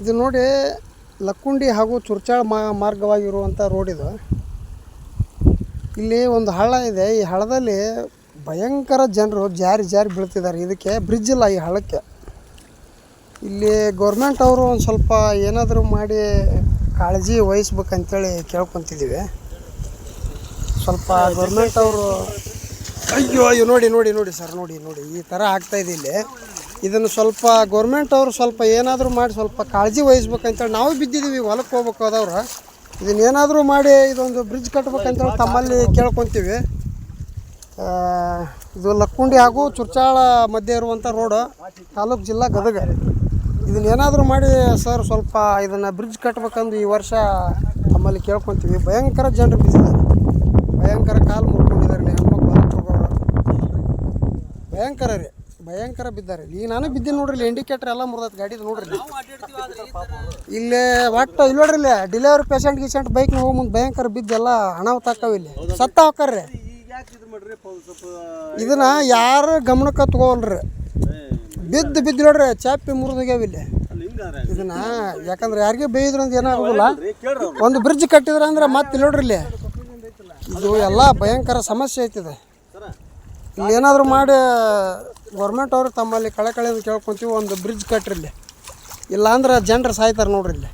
ಇದು ನೋಡಿ ಲಕ್ಕುಂಡಿ ಹಾಗೂ ಚುರ್ಚಾಳ ಮಾ ಮಾರ್ಗವಾಗಿರುವಂಥ ರೋಡ್ ಇದು. ಇಲ್ಲಿ ಒಂದು ಹಳ್ಳ ಇದೆ. ಈ ಹಳ್ಳದಲ್ಲಿ ಭಯಂಕರ ಜನರು ಜಾರಿ ಜಾರಿ ಬೀಳ್ತಿದ್ದಾರೆ. ಇದಕ್ಕೆ ಬ್ರಿಡ್ಜ್ ಇಲ್ಲ ಈ ಹಳ್ಳಕ್ಕೆ. ಇಲ್ಲಿ ಗೌರ್ಮೆಂಟ್ ಅವರು ಒಂದು ಸ್ವಲ್ಪ ಏನಾದರೂ ಮಾಡಿ ಕಾಳಜಿ ವಹಿಸ್ಬೇಕಂತೇಳಿ ಕೇಳ್ಕೊತಿದ್ದೀವಿ. ಸ್ವಲ್ಪ ಗೌರ್ಮೆಂಟ್ ಅವರು ಅಯ್ಯೋ ಅಯ್ಯೋ, ನೋಡಿ ನೋಡಿ ನೋಡಿ ಸರ್, ನೋಡಿ ನೋಡಿ, ಈ ಥರ ಆಗ್ತಾ ಇದೆ ಇಲ್ಲಿ. ಇದನ್ನು ಸ್ವಲ್ಪ ಗೌರ್ಮೆಂಟ್ ಅವರು ಸ್ವಲ್ಪ ಏನಾದರೂ ಮಾಡಿ ಸ್ವಲ್ಪ ಕಾಳಜಿ ವಹಿಸ್ಬೇಕಂತೇಳಿ ನಾವು ಬಿದ್ದಿದ್ದೀವಿ ಹೊಲಕ್ಕೆ ಹೋಗ್ಬೇಕು ಅದವ್ರು ಇದನ್ನ ಏನಾದರೂ ಮಾಡಿ ಇದೊಂದು ಬ್ರಿಡ್ಜ್ ಕಟ್ಬೇಕಂತೇಳಿ ತಮ್ಮಲ್ಲಿ ಕೇಳ್ಕೊತೀವಿ. ಇದು ಲಕ್ಕುಂಡಿ ಹಾಗೂ ಚುರ್ಚಾಳ ಮಧ್ಯೆ ಇರುವಂಥ ರೋಡು ತಾಲೂಕು ಜಿಲ್ಲಾ ಗದಗ. ಇದನ್ನ ಏನಾದರೂ ಮಾಡಿ ಸರ್ ಸ್ವಲ್ಪ ಇದನ್ನು ಬ್ರಿಡ್ಜ್ ಕಟ್ಬೇಕಂದು ಈ ವರ್ಷ ತಮ್ಮಲ್ಲಿ ಕೇಳ್ಕೊತೀವಿ. ಭಯಂಕರ ಜನರು ಬಿಸಿದ್ದಾರೆ ಭಯಂಕರ ಕಾಲು ಮುರ್ಕೊಂಡಿದ್ದಾರೆ, ಹೆಣ್ಮಕ್ಳು ಹೋಗೋರು ಭಯಂಕರ ರೀ. ಭಯಂಕರ ಬಿದ್ದಾರೆ. ಈಗ ನಾನು ಬಿದ್ದೀನಿ ನೋಡ್ರಿ ಇಲ್ಲಿ ಇಂಡಿಕೇಟರ್ ಎಲ್ಲ ಮುರಿದೈತೆ ಗಾಡಿ ನೋಡ್ರಿ ಇಲ್ಲಿ. ಒಟ್ಟು ಇಲ್ಲಿ ನೋಡ್ರಿ ಇಲ್ಲಿ ಡೆಲಿವರಿ ಪೇಷಂಟ್ ಗೀಸೆಂಟ್ ಬೈಕ್ ಹೋಗಿ ಮುಂದೆ ಭಯಂಕರ ಬಿದ್ದೆಲ್ಲ ಹಣ ತಾಕವ್ ಇಲ್ಲಿ. ಸತ್ತ ಹಾಕಾರ್ರಿ ಇದನ್ನ ಯಾರು ಗಮನಕ್ಕೆ ತಗೋಲ್ರಿ ಬಿದ್ದು ಬಿದ್ದು ನೋಡ್ರಿ ಚಾಪಿ ಮುರಿದೋಗ್ಯಾವ ಇಲ್ಲಿ. ಇದನ್ನ ಯಾಕಂದ್ರೆ ಯಾರಿಗೆ ಬೇಯಿದ್ರು ಅಂತ ಏನಾಗೋಲ್ಲ ಒಂದು ಬ್ರಿಡ್ಜ್ ಕಟ್ಟಿದ್ರ ಅಂದ್ರೆ ಮತ್ತೆ ನೋಡ್ರಿ ಇಲ್ಲಿ. ಇದು ಎಲ್ಲ ಭಯಂಕರ ಸಮಸ್ಯೆ ಐತಿದೆ ಇಲ್ಲಿ ಏನಾದರೂ ಮಾಡಿ ಗೌರ್ಮೆಂಟ್ ಅವರು ತಮ್ಮಲ್ಲಿ ಕಳೆ ಕಳೆದು ಕೇಳ್ಕೊಂತೀವಿ, ಒಂದು ಬ್ರಿಡ್ಜ್ ಕಟ್ಟಿರಲಿ ಇಲ್ಲಿ ಇಲ್ಲಾಂದ್ರೆ ಜನರು ಸಾಯ್ತಾರೆ ನೋಡ್ರಿ ಇಲ್ಲಿ.